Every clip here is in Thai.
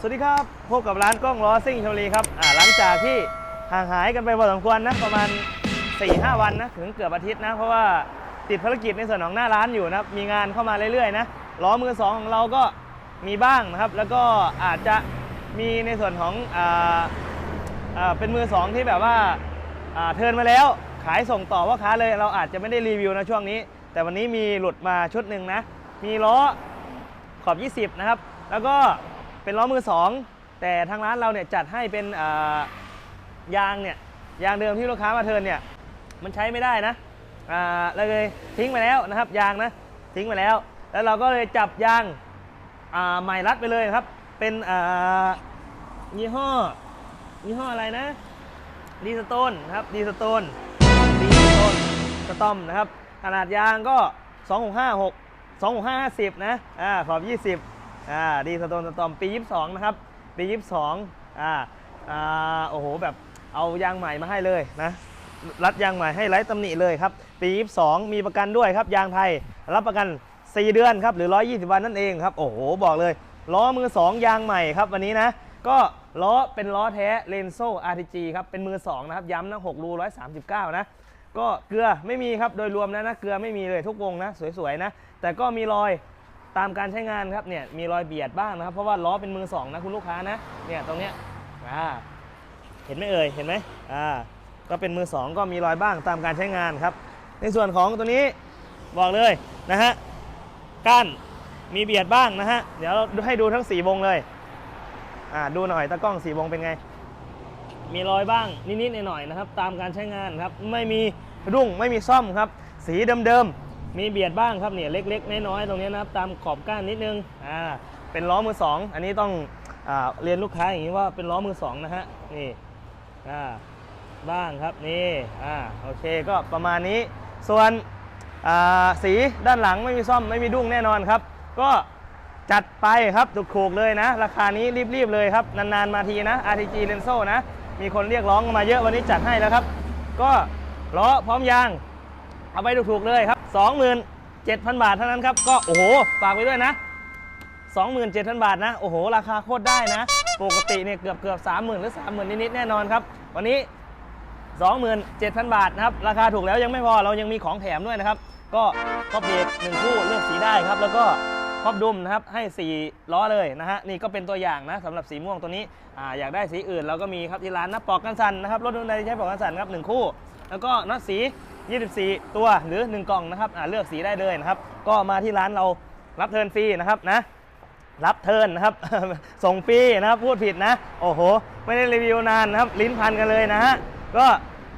สวัสดีครับ พบกับร้านกล้องล้อซิ่งชลีครับอ่าหลังจากที่ห่างหายกันไปพอสมควรนะประมาณ 4-5 วันนะถึงเกือบอาทิตย์นะ เพราะว่าติดภารกิจในส่วนของหน้าร้านอยู่นะมีงานเข้ามาเรื่อยๆนะล้อมือสองของเราก็มีบ้างนะครับ แล้วก็อาจจะมีในส่วนของอ่าอ่าเป็นมือสองที่แบบว่าอ่าเทิร์นมาแล้วขายส่งต่อว่าค้าเลยเราอาจจะไม่ได้รีวิวนะช่วงนี้ แต่วันนี้มีหลุดมาชุดหนึ่งนะมีล้อขอบ 20 นะครับ แล้วก็ เป็นล้อมือ 2 แต่ทางร้านเราเนี่ยจัดให้เป็นยางเนี่ยยางเดิมที่ลูกค้ามาเทิร์นเนี่ยมันใช้ไม่ได้นะอ่าเราเลยทิ้งไปแล้วนะครับยางนะทิ้งไปแล้ว แล้วเราก็เลยจับยางอ่าใหม่รัดไปเลยครับ เป็นอ่ายี่ห้อยี่ห้ออะไรนะดีสโตนครับดีสโตนดีสโตนสตอมนะครับขนาดยางก็ 2656 2650 นะอ่าขอบ 20 อ่าดีสโตนสตอมปี 22 นะครับ ปี 22อ่าอ่าโอ้โหแบบเอายางใหม่มาให้เลยนะรัดยางใหม่ให้ไร้ตำหนิเลยครับ ปี 22 มีประกันด้วยครับ ยางไทยรับประกัน 4 เดือนครับหรือ 120 วันนั่นเองครับ โอ้โห บอกเลย ล้อมือ 2 ยางใหม่ครับวันนี้นะ ก็ล้อเป็นล้อแท้เลนโซ่ RTG ครับ เป็นมือ 2 นะครับ ย้ำนะ6รู 139 นะ ก็เกลือไม่มีครับ โดยรวมนะนะ เกลือไม่มีเลยทุกวงนะ สวยๆนะ แต่ก็มีรอย ตามการใช้งานครับเนี่ยมีรอยเบียดบ้างนะครับ เพราะว่าล้อเป็นมือ2นะคุณลูกค้านะเนี่ยตรงเนี้ยอ่าเห็นไหมเอ่ยเห็นไหมอ่าก็เป็นมือ2ก็มีรอยบ้างตามการใช้งานครับ ในส่วนของตัวนี้บอกเลยนะฮะก้านมีเบียดบ้างนะฮะเดี๋ยวให้ดูทั้ง4วงเลยอ่าดูหน่อยตะกล้อง4วงเป็นไง มีรอยบ้างนิดๆหน่อยๆนะครับ ตามการใช้งานครับไม่มีรุ่งไม่มีซ่อมครับ สีเดิมๆ มีเบียดบ้างครับเนี่ยเล็กๆน้อยๆตรงนี้นะครับตามขอบก้านนิดนึงอ่าเป็นล้อมือ2อ,อันนี้ต้องอ่าเรียนลูกค้าอย่างนี้ว่าเป็นล้อมือ2นะฮะนี่อ่าบ้างครับนี่อ่าโอเคก็ประมาณนี้ ส่วนอ่าสีด้านหลังไม่มีซ่อมไม่มีดุ้งแน่นอนครับ ก็จัดไปครับถูกๆเลยนะ ราคานี้รีบๆเลยครับ นานๆมาทีนะ RTG Lenso นะ มีคนเรียกร้องมาเยอะวันนี้จัดให้แล้วครับ ก็ล้อพร้อมยาง เอาไปถูกๆเลยครับ 27,000 บาทเท่านั้นครับ ก็โอ้โห ฝากไว้ด้วยนะ 27,000 บาทนะ โอ้โห ราคาโคตรได้นะ ปกติเนี่ยเกือบเกือบ30,000 หรือ 30,000 นิดๆ แน่นอนครับ วันนี้ 27,000 บาทนะครับ ราคาถูกแล้วยังไม่พอ เรายังมีของแถมด้วยนะครับ ก็ครอบเบรกหนึ่งคู่เลือกสีได้ครับ แล้วก็ครอบดุมนะครับให้4ล้อเลยนะฮะนี่ก็เป็นตัวอย่างนะสำหรับสีม่วงตัวนี้อ่าอยากได้สีอื่นเราก็มีครับที่ร้านนะปอกกันสันนะครับรถรุ่นใดที่ใช้ปอกกันสันครับหนึ่งคู่ แล้วก็น็อตสี 24 ตัวหรือ 1 กล่องนะครับอ่าเลือกสีได้เลยนะครับ ก็มาที่ร้านเรารับเทินฟรีนะครับนะรับเทินนะครับ ส่งฟรีนะครับพูดผิดนะ โอ้โห ไม่ได้รีวิวนานนะครับ ลิ้นพันกันเลยนะฮะก็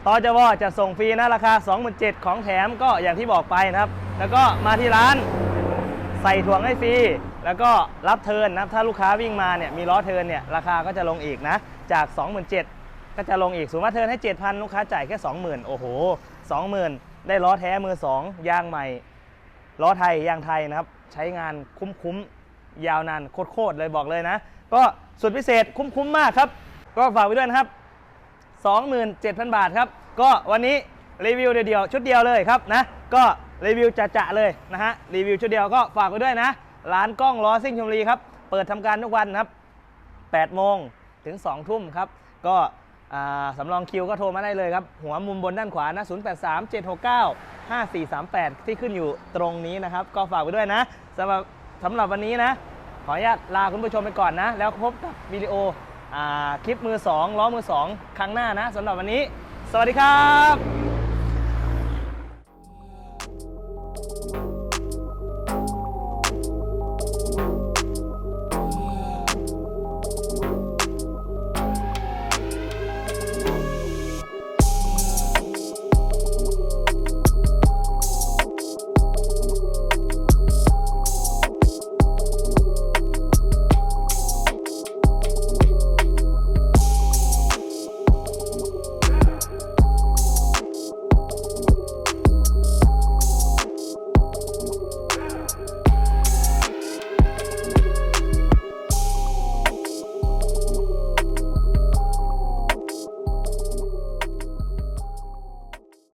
ตอจวจะส่งฟรีนะราคา 27,000ของแถมก็อย่างที่บอกไปนะครับ แล้วก็มาที่ร้านใส่ถ่วงให้ฟรีแล้วก็รับเทินนะถ้าลูกค้าวิ่งมาเนี่ยมีล้อเทินเนี่ยราคาก็จะลงอีกนะจาก 27,000 ก็จะลงอีกสมมติว่าเทินให้ 7,000 ลูกค้าจ่ายแค่ 20,000 โอ้โห 20,000 ได้ล้อแท้มือ 2 ยางใหม่ ล้อไทย ยางไทยนะครับ ใช้งานคุ้มๆ ยาวนานโคตรๆเลยบอกเลยนะ ก็สุดพิเศษคุ้มๆ มากครับ ก็ฝากไว้ด้วยนะครับ 27,000 บาทครับ ก็วันนี้รีวิวเดียวๆ ชุดเดียวเลยครับนะ ก็รีวิวจะๆเลยนะฮะ รีวิวชุดเดียวก็ฝากไว้ด้วยนะ ร้านกล้องล้อซิ่งชลบุรีครับ เปิดทำการทุกวันนะครับ8โมงถึง 2 ทุ่มครับ ก็ สำรองคิวก็โทรมาได้เลยครับ หัวมุมบนด้านขวานะ 083 769 5438 ที่ขึ้นอยู่ตรงนี้นะครับ ก็ฝากไว้ด้วยนะสำหรับสำหรับวันนี้นะ ขออนุญาตลาคุณผู้ชมไปก่อนนะ แล้วพบกับวิดีโออคลิปมือ 2 ล้อมือ 2 ครั้งหน้านะสำหรับวันนี้ สวัสดีครับ